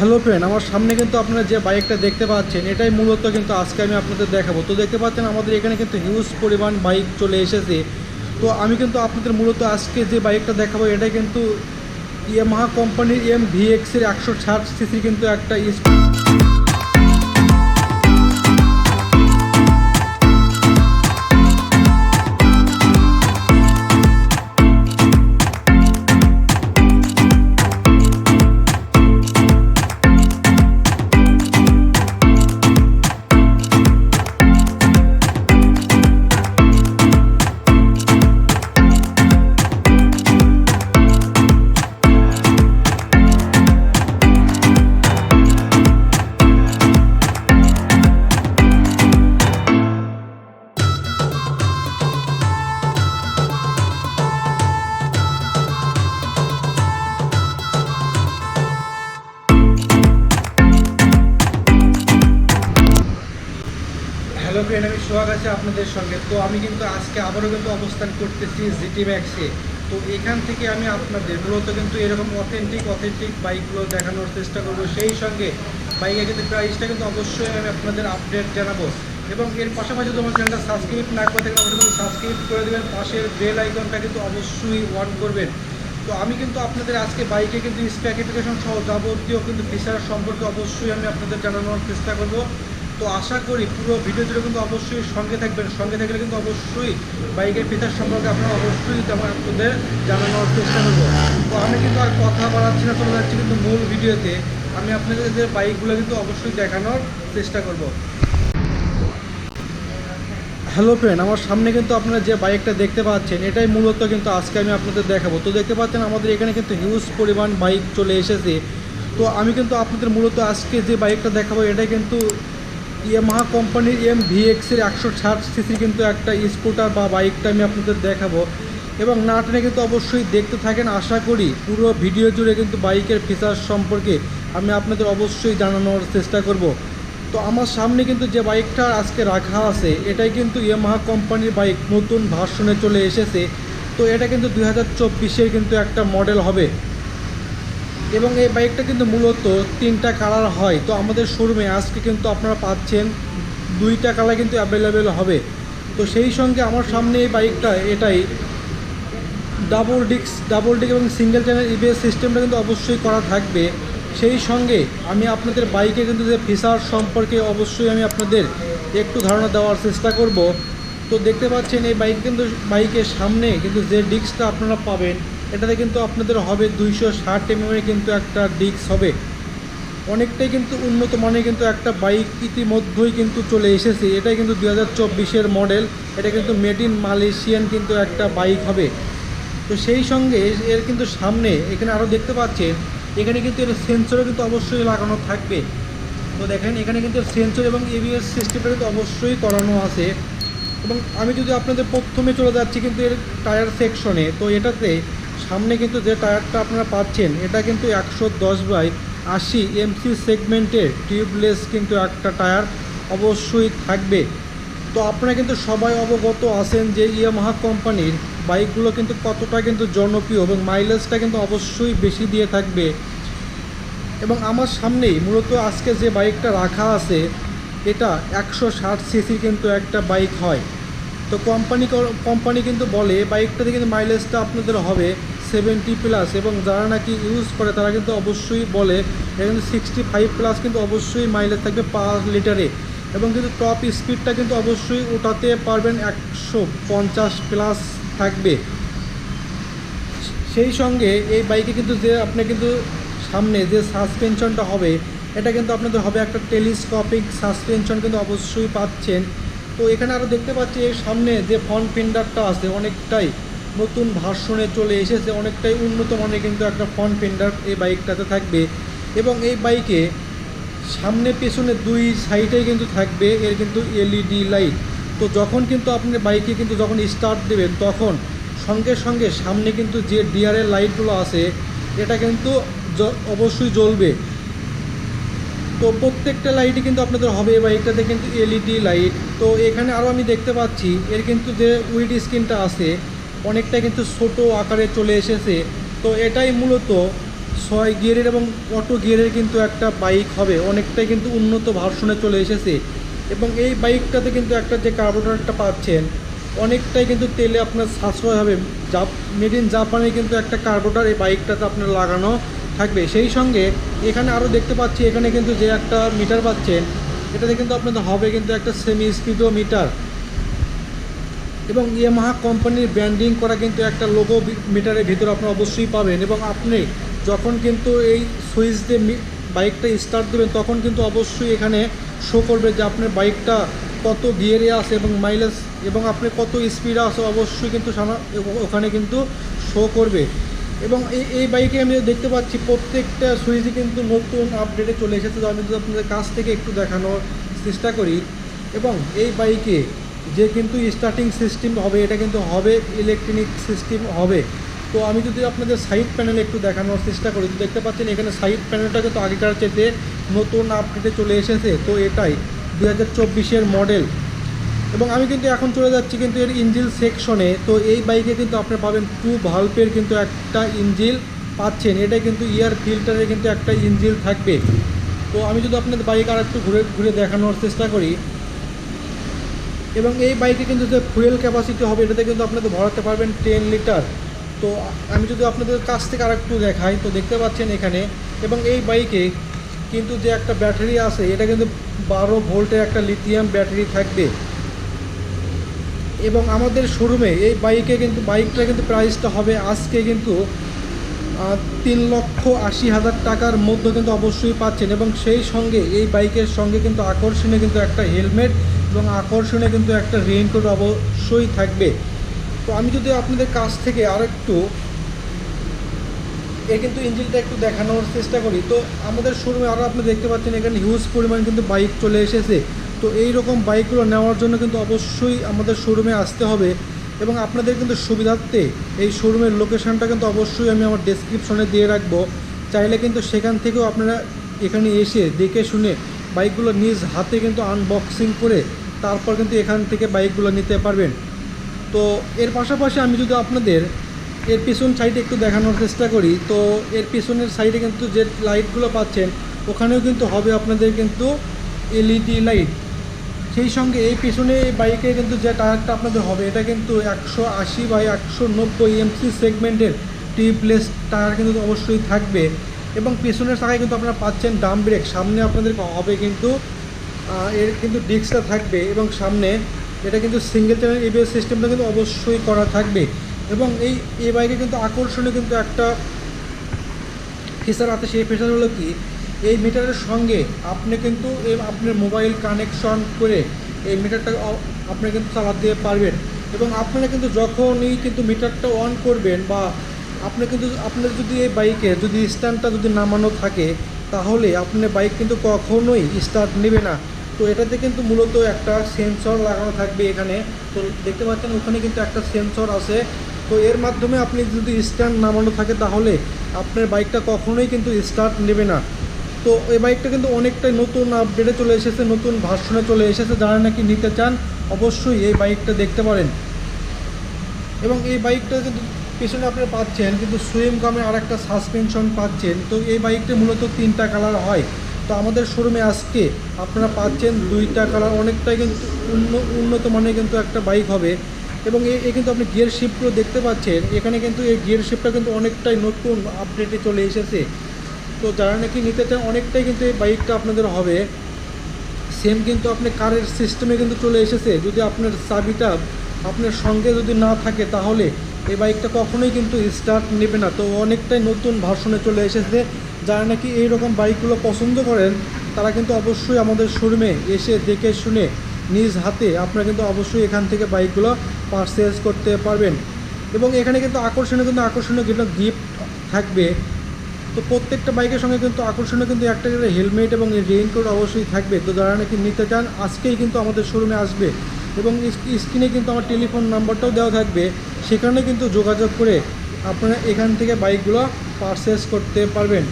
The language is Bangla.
হ্যালো ফ্রেন্ড আমার সামনে কিন্তু আপনারা যে বাইকটা দেখতে পাচ্ছেন, এটাই মূলত কিন্তু আজকে আমি আপনাদের দেখাবো। তো দেখতে পাচ্ছেন আমাদের এখানে কিন্তু হিউজ পরিমাণ বাইক চলে এসেছে। তো আমি কিন্তু আপনাদের মূলত আজকে যে বাইকটা দেখাবো এটা কিন্তু ইয়ামাহা কোম্পানির এম ভি এক্সের একশো ষাট সিসি কিন্তু একটা হ্যালো আমি সোহাগ আছে আপনাদের সঙ্গে। তো আমি কিন্তু আজকে আবারও কিন্তু অবস্থান করতেছি জিটি ম্যাক্সে। তো এখান থেকে আমি আপনাদের, মূলত কিন্তু এরকম অথেন্টিক অথেন্টিক বাইকগুলো দেখানোর চেষ্টা করব। সেই সঙ্গে বাইকের কিন্তু প্রাইসটা কিন্তু অবশ্যই আমি আপনাদের আপডেট জানাব। এবং এর পাশাপাশি তোমার চ্যানেলটা সাবস্ক্রাইব না করে আমাদের কিন্তু সাবস্ক্রাইব করে দেবেন। পাশের বেল আইকনটা কিন্তু অবশ্যই অন করবেন। তো আমি কিন্তু আপনাদের আজকে বাইকে কিন্তু স্পেকিফিকেশন সহ যাবতীয় কিন্তু ফিচার সম্পর্কে অবশ্যই আমি আপনাদের জানানোর চেষ্টা করব। তো আশা করি পুরো ভিডিও জুড়ে কিন্তু অবশ্যই সঙ্গে থাকবেন। সঙ্গে থাকলে কিন্তু অবশ্যই বাইকের ফিচার সম্পর্কে আপনারা অবশ্যই তেমন আপনাদের জানানোর চেষ্টা করব। তো আমি কিন্তু আর কথা বাড়াচ্ছি না, চলে যাচ্ছি কিন্তু মূল ভিডিওতে আমি আপনাদের যে বাইকগুলো কিন্তু অবশ্যই দেখানোর চেষ্টা করব। হ্যালো ফ্রেন্ড আমার সামনে কিন্তু আপনারা যে বাইকটা দেখতে পাচ্ছেন, এটাই মূলত কিন্তু আজকে আমি আপনাদের দেখাবো। তো দেখতে পাচ্ছেন, আমাদের এখানে কিন্তু হিউজ পরিমাণ বাইক চলে এসেছে। তো আমি কিন্তু আপনাদের মূলত আজকে যে বাইকটা দেখাবো, এটাই কিন্তু ইয়ামাহা কোম্পানির এম ভিএক্সের একশো ষাট সিসি কিন্তু একটা স্কুটার বা বাইকটা আমি আপনাদের দেখাবো। এবং না টেনে কিন্তু অবশ্যই দেখতে থাকেন। আশা করি পুরো ভিডিও জুড়ে কিন্তু বাইকের ফিচার সম্পর্কে আমি আপনাদের অবশ্যই জানানোর চেষ্টা করব। তো আমার সামনে কিন্তু যে বাইকটা আজকে রাখা আছে, এটাই কিন্তু ইয়ামাহা কোম্পানির বাইক নতুন ভার্সনে চলে এসেছে। তো এটা কিন্তু দুই হাজার কিন্তু একটা মডেল হবে। এবং এই বাইকটা কিন্তু মূলত তিনটা কালার হয়। তো আমাদের শোরুমে আজকে কিন্তু আপনারা পাচ্ছেন দুইটা কালার কিন্তু অ্যাভেলেবেল হবে। তো সেই সঙ্গে আমার সামনে এই বাইকটা এটাই। ডাবল ডিক্স ডাবল ডিক এবং সিঙ্গেল চ্যানেল ইবিএস সিস্টেমটা কিন্তু অবশ্যই করা থাকবে। সেই সঙ্গে আমি আপনাদের বাইকে কিন্তু যে ফিচার সম্পর্কে অবশ্যই আমি আপনাদের একটু ধারণা দেওয়ার চেষ্টা করব। তো দেখতে পাচ্ছেন এই বাইক কিন্তু, বাইকের সামনে কিন্তু যে ডিস্কটা আপনারা পাবেন এটাতে কিন্তু আপনাদের হবে দুইশো ষাট এমএমের কিন্তু একটা ডিস্ক হবে। অনেকটাই কিন্তু উন্নত মানের কিন্তু একটা বাইক ইতিমধ্যেই কিন্তু চলে এসেছে। এটাই কিন্তু দু হাজার মডেল এটা কিন্তু মেড ইন মালয়েশিয়ান কিন্তু একটা বাইক হবে। তো সেই সঙ্গে এর- এর কিন্তু সামনে এখানে আরও দেখতে পাচ্ছেন, এখানে কিন্তু এর সেন্সরও কিন্তু অবশ্যই লাগানো থাকবে। তো দেখেন, এখানে কিন্তু সেন্সর এবং এবিএস সিস্টেমটা কিন্তু অবশ্যই করানো আছে। এবং আমি যদি আপনাদের প্রথমে চলে যাচ্ছি কিন্তু এর টায়ার সেকশনে তো এটাতে সামনে কিন্তু যে টায়ারটা আপনারা পাচ্ছেন, এটা কিন্তু একশো দশ বাই আশি এমসি সেগমেন্টের টিউবলেস কিন্তু একটা টায়ার অবশ্যই থাকবে। তো আপনারা কিন্তু সবাই অবগত আছেন যে ইয়ামাহা কোম্পানির বাইকগুলো কিন্তু কতটা কিন্তু জনপ্রিয় এবং মাইলেজটা কিন্তু অবশ্যই বেশি দিয়ে থাকবে। এবং আমার সামনেই মূলত আজকে যে বাইকটা রাখা আছে, এটা একশো ষাট সিসির কিন্তু একটা বাইক হয়। তো কোম্পানি কোম্পানি কিন্তু বলে বাইকটাতে কিন্তু মাইলেজটা আপনাদের হবে সেভেন্টি প্লাস এবং যারা নাকি ইউজ করে, তারা কিন্তু অবশ্যই বলে কিন্তু সিক্সটি ফাইভ প্লাস কিন্তু অবশ্যই মাইলেজ থাকবে পাঁচ লিটারে এবং কিন্তু টপ স্পিডটা কিন্তু অবশ্যই ওঠাতে পারবেন একশো পঞ্চাশ প্লাস থাকবে। সেই সঙ্গে এই বাইকে কিন্তু যে আপনি কিন্তু সামনে যে সাসপেনশনটা হবে, এটা কিন্তু আপনাদের হবে একটা টেলিস্কোপিক সাসপেনশন কিন্তু অবশ্যই পাচ্ছেন। তো এখানে আরও দেখতে পাচ্ছি এর সামনে যে ফ্রন্ট ফেন্ডারটা আছে, অনেকটাই নতুন ভার্সনে চলে এসেছে, অনেকটাই উন্নত মানের কিন্তু একটা ফ্রন্ট ফেন্ডার এই বাইকটাতে থাকবে। এবং এই বাইকে সামনে পেছনে দুই সাইডেই কিন্তু থাকবে, এর কিন্তু এলইডি লাইট তো যখন কিন্তু আপনি বাইকে কিন্তু যখন স্টার্ট দেবেন, তখন সঙ্গে সঙ্গে সামনে কিন্তু যে ডিআরএল লাইটগুলো আছে, এটা কিন্তু অবশ্যই জ্বলবে। তো প্রত্যেকটা লাইটই কিন্তু আপনাদের হবে এই বাইকটাতে কিন্তু এলইডি লাইট তো এখানে আরও আমি দেখতে পাচ্ছি, এর কিন্তু যে উইড স্ক্রিনটা আছে, অনেকটা কিন্তু ছোট আকারে চলে এসেছে। তো এটাই মূলত ছয় গিয়ারের এবং অটো গিয়ারের কিন্তু একটা বাইক হবে, অনেকটাই কিন্তু উন্নত ভার্সনে চলে এসেছে। এবং এই বাইকটাতে কিন্তু একটা যে কার্বোরেটরটা পাচ্ছেন, অনেকটাই কিন্তু তেলে আপনার সাশ্রয় হবে। জাপ মেড ইন জাপানে কিন্তু একটা কার্বোরেটর এই বাইকটাতে আপনার লাগানো থাকবে। সেই সঙ্গে এখানে আরও দেখতে পাচ্ছি, এখানে কিন্তু যে একটা মিটার পাচ্ছেন এটাতে কিন্তু আপনাদের হবে কিন্তু একটা সেমি স্পিডো মিটার এবং ইয়ামাহা কোম্পানির ব্র্যান্ডিং করা কিন্তু একটা লোগো মিটারের ভিতরে আপনি অবশ্যই পাবেন। এবং আপনি যখন কিন্তু এই সুইচ দিয়ে বাইকটা স্টার্ট দেবেন, তখন কিন্তু অবশ্যই এখানে শো করবে যে আপনার বাইকটা কত গিয়ারে আছে এবং মাইলেজ এবং আপনি কত স্পিডে আছে, অবশ্যই কিন্তু ওখানে কিন্তু শো করবে। এবং এই এই বাইকে আমি দেখতে পাচ্ছি প্রত্যেকটা সুইচই কিন্তু নতুন আপডেটে চলে এসেছে আমি যদি আপনাদের কাছ থেকে একটু দেখানোর চেষ্টা করি। এবং এই বাইকে যে কিন্তু স্টার্টিং সিস্টেম হবে, এটা কিন্তু হবে ইলেকট্রনিক সিস্টেম হবে। তো আমি যদি আপনাদের সাইড প্যানেল একটু দেখানোর চেষ্টা করি, তো দেখতে পাচ্ছেন এখানে সাইড প্যানেলটা কিন্তু আগেকার চেতে নতুন আপডেটে চলে এসেছে। তো এটাই দু হাজার মডেল এবং আমি কিন্তু এখন চলে যাচ্ছি কিন্তু এর ইঞ্জিল সেকশনে। তো এই বাইকে কিন্তু আপনি পাবেন টু ভাল্পের কিন্তু একটা ইঞ্জিল পাচ্ছেন। এটা কিন্তু ইয়ার ফিল্টারে কিন্তু একটা ইঞ্জিল থাকবে। তো আমি যদি আপনাদের বাইক আর একটু ঘুরে ঘুরে দেখানোর চেষ্টা করি। এবং এই বাইকে কিন্তু যে ফুয়েল ক্যাপাসিটি হবে, এটাতে কিন্তু আপনাদের ভরাতে পারবেন টেন লিটার তো আমি যদি আপনাদের কাছ থেকে আর একটু দেখাই, তো দেখতে পাচ্ছেন এখানে। এবং এই বাইকে কিন্তু যে একটা ব্যাটারি আছে, এটা কিন্তু বারো ভোল্টের একটা লিথিয়াম ব্যাটারি থাকবে। এবং আমাদের শোরুমে এই বাইকে কিন্তু, বাইকটা কিন্তু প্রাইসটা হবে আজকে কিন্তু তিন লক্ষ আশি হাজার টাকার মধ্যে কিন্তু অবশ্যই পাচ্ছেন এবং সেই সঙ্গে এই বাইকের সঙ্গে কিন্তু আকর্ষণীয় কিন্তু একটা হেলমেট এবং আকর্ষণীয় কিন্তু একটা রেইনকোট অবশ্যই থাকবে। তো আমি যদি আপনাদের কাছ থেকে আরেকটু এ কিন্তু ইঞ্জিনটা একটু দেখানোর চেষ্টা করি। তো আমাদের শোরুমে আরও আপনি দেখতে পাচ্ছেন এখানে হিউজ পরিমাণ কিন্তু বাইক চলে এসেছে। তো এই রকম বাইকগুলো নেওয়ার জন্য কিন্তু অবশ্যই আমাদের শোরুমে আসতে হবে এবং আপনাদের কিন্তু সুবিধার্থে এই শোরুমের লোকেশানটা কিন্তু অবশ্যই আমি আমার ডেসক্রিপশনে দিয়ে রাখব। চাইলে কিন্তু সেখান থেকেও আপনারা এখানে এসে দেখে শুনে বাইকগুলো নিজ হাতে কিন্তু আনবক্সিং করে তারপর কিন্তু এখান থেকে বাইকগুলো নিতে পারবেন। তো এর পাশাপাশি আমি যদি আপনাদের এর পিছন সাইডে একটু দেখানোর চেষ্টা করি, তো এর পিছনের সাইডে কিন্তু যে লাইটগুলো পাচ্ছেন, ওখানেও কিন্তু হবে আপনাদের কিন্তু এলইডি লাইট সেই সঙ্গে এই পিছনে এই বাইকে কিন্তু যে টায়ারটা আপনাদের হবে, এটা কিন্তু একশো আশি বাই একশো নব্বই এমসি সেগমেন্টের টিউবলেস টায়ার কিন্তু অবশ্যই থাকবে। এবং পিছনের চাকায় কিন্তু আপনারা পাচ্ছেন ডাম ব্রেক সামনে আপনাদের হবে কিন্তু এর কিন্তু ডিস্কটা থাকবে এবং সামনে এটা কিন্তু সিঙ্গেল চ্যানেল এবিএস সিস্টেমটা কিন্তু অবশ্যই করা থাকবে। এবং এই এ বাইকে কিন্তু আকর্ষণীয় কিন্তু একটা ফিচার আছে, সেই ফিচার হলো কি? এই মিটারের সঙ্গে আপনি কিন্তু আপনার মোবাইল কানেকশন করে এই মিটারটা আপনি কিন্তু চালাতে পারবেন। এবং আপনারা কিন্তু যখনই কিন্তু মিটারটা অন করবেন বা আপনি কিন্তু আপনার যদি এই বাইকে যদি স্ট্যান্ডটা যদি নামানো থাকে, তাহলে আপনার বাইক কিন্তু কখনোই স্টার্ট নেবে না। তো এটাতে কিন্তু মূলত একটা সেন্সর লাগানো থাকবে এখানে। তো দেখতে পাচ্ছেন ওখানে কিন্তু একটা সেন্সর আছে। তো এর মাধ্যমে আপনি যদি স্ট্যান্ড নামানো থাকে, তাহলে আপনার বাইকটা কখনোই কিন্তু স্টার্ট নেবে না। তো এই বাইকটা কিন্তু অনেকটাই নতুন আপডেটে চলে এসেছে, নতুন ভার্সনে চলে এসেছে। যারা নাকি নিতে চান, অবশ্যই এই বাইকটা দেখতে পারেন। এবং এই বাইকটা কিন্তু পেছনে আপনারা পাচ্ছেন, কিন্তু সুইম গামে আর একটা সাসপেনশন পাচ্ছেন। তো এই বাইকটা মূলত তিনটা কালার হয়। তো আমাদের শোরুমে আজকে আপনারা পাচ্ছেন দুইটা কালার অনেকটাই কিন্তু উন্ন- উন্নত মানের কিন্তু একটা বাইক হবে। এবং এ কিন্তু আপনি গিয়ার শিফটগুলো দেখতে পাচ্ছেন। এখানে কিন্তু এই গিয়ার শিফটটা কিন্তু অনেকটাই নতুন আপডেটে চলে এসেছে। তো যারা নাকি নিতে চান অনেকটাই কিন্তু এই বাইকটা আপনাদের হবে। সেম কিন্তু আপনি কারের সিস্টেমে কিন্তু চলে এসেছে। যদি আপনার চাবিটা আপনার সঙ্গে যদি না থাকে, তাহলে এই বাইকটা কখনোই কিন্তু স্টার্ট নেবে না। তো অনেকটাই নতুন ভার্সনে চলে এসেছে। যারা নাকি এই রকম বাইকগুলো পছন্দ করেন, তারা কিন্তু অবশ্যই আমাদের শোরুমে এসে দেখে শুনে নিজ হাতে আপনারা কিন্তু অবশ্যই এখান থেকে বাইকগুলো পারচেজ করতে পারবেন। এবং এখানে কিন্তু আকর্ষণীয় কিন্তু আকর্ষণীয় কিন্তু গিফট থাকবে তো প্রত্যেকটা বাইকের সঙ্গে কিন্তু আকর্ষণীয় কিন্তু একটা করে হেলমেট এবং রেইনকোট অবশ্যই থাকবে। তো যারা নাকি নিতে চান, আজকেই কিন্তু আমাদের শোরুমে আসবে এবং স্ক্রিনে কিন্তু আমার টেলিফোন নাম্বারটাও দেওয়া থাকবে। সেখানে কিন্তু যোগাযোগ করে আপনারা এখান থেকে বাইকগুলো পারচেস করতে পারবেন।